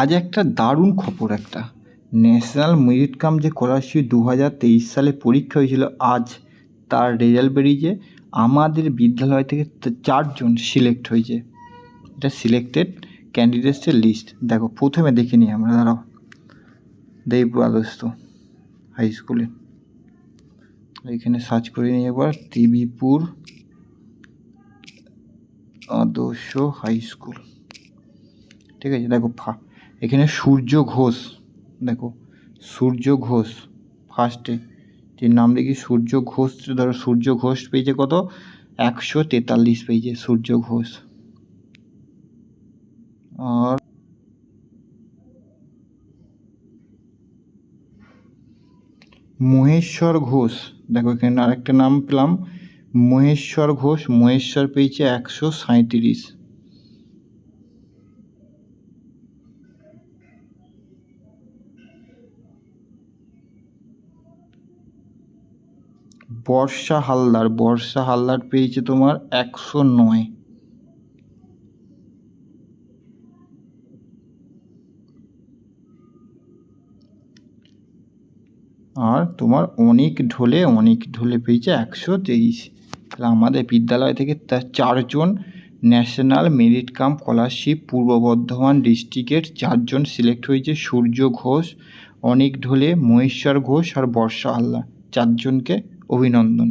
আজ একটা দারুণ খবর একটা। ন্যাশনাল মেরিট কাম যে স্কলারশিপ দু হাজার তেইশ সালে পরীক্ষা হয়েছিল, আজ তার রেজাল্ট বেরিয়েছে। আমাদের বিদ্যালয় থেকে চারজন সিলেক্ট হয়েছে। এটা সিলেক্টেড ক্যান্ডিডেটসের লিস্ট দেখো, প্রথমে দেখে নিই আমরা, দাঁড়াও। দেবপুর আদর্শ হাই স্কুলে এখানে সার্চ করে নিই এবার দেবীপুর আদর্শ হাই স্কুল ঠিক আছে, দেখো, ফা এখানে সূর্য ঘোষ, দেখো, সূর্য ঘোষ ফার্স্টে যে নাম দেখি সূর্য ঘোষ, ধরো সূর্য ঘোষ পেয়েছে কত? একশো তেতাল্লিশ পেয়েছে সূর্য ঘোষ। আর মহেশ্বর ঘোষ, দেখো এখানে আরেকটা নাম পেলাম, মহেশ্বর ঘোষ, মহেশ্বর পেয়েছে একশো সাঁইত্রিশ। বর্ষা হালদার বর্ষা হালদার পেয়েছে তোমার একশো নয়। আর তোমার অনেক ঢোলে অনেক ঢোলে পেয়েছে একশো তেইশ। তাহলে আমাদের বিদ্যালয় থেকে তার চারজন ন্যাশনাল মেরিট কাম স্কলারশিপ, পূর্ব বর্ধমান ডিস্ট্রিক্টের চারজন সিলেক্ট হয়েছে সূর্য ঘোষ, অনেক ঢোলে, মহেশ্বর ঘোষ আর বর্ষা হালদার। চারজনকে অভিনন্দন।